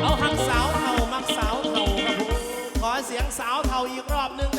เอาหังสาวเท่ามักสาวเท่าครับผมขอเสียงสาวเท่าอีกรอบหนึ่ง